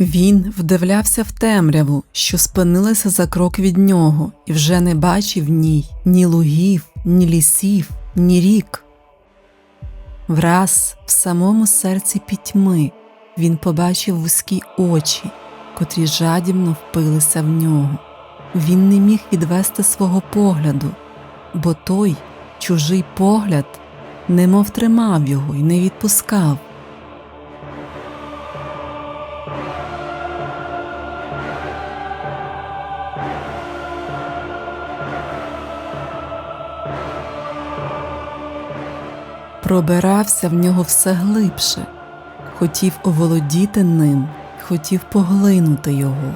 Він вдивлявся в темряву, що спинилася за крок від нього, і вже не бачив ній ні лугів, ні лісів, ні рік. Враз в самому серці пітьми він побачив вузькі очі, котрі жадібно впилися в нього. Він не міг відвести свого погляду, бо той чужий погляд немов тримав його і не відпускав. Пробирався в нього все глибше, хотів оволодіти ним, хотів поглинути його.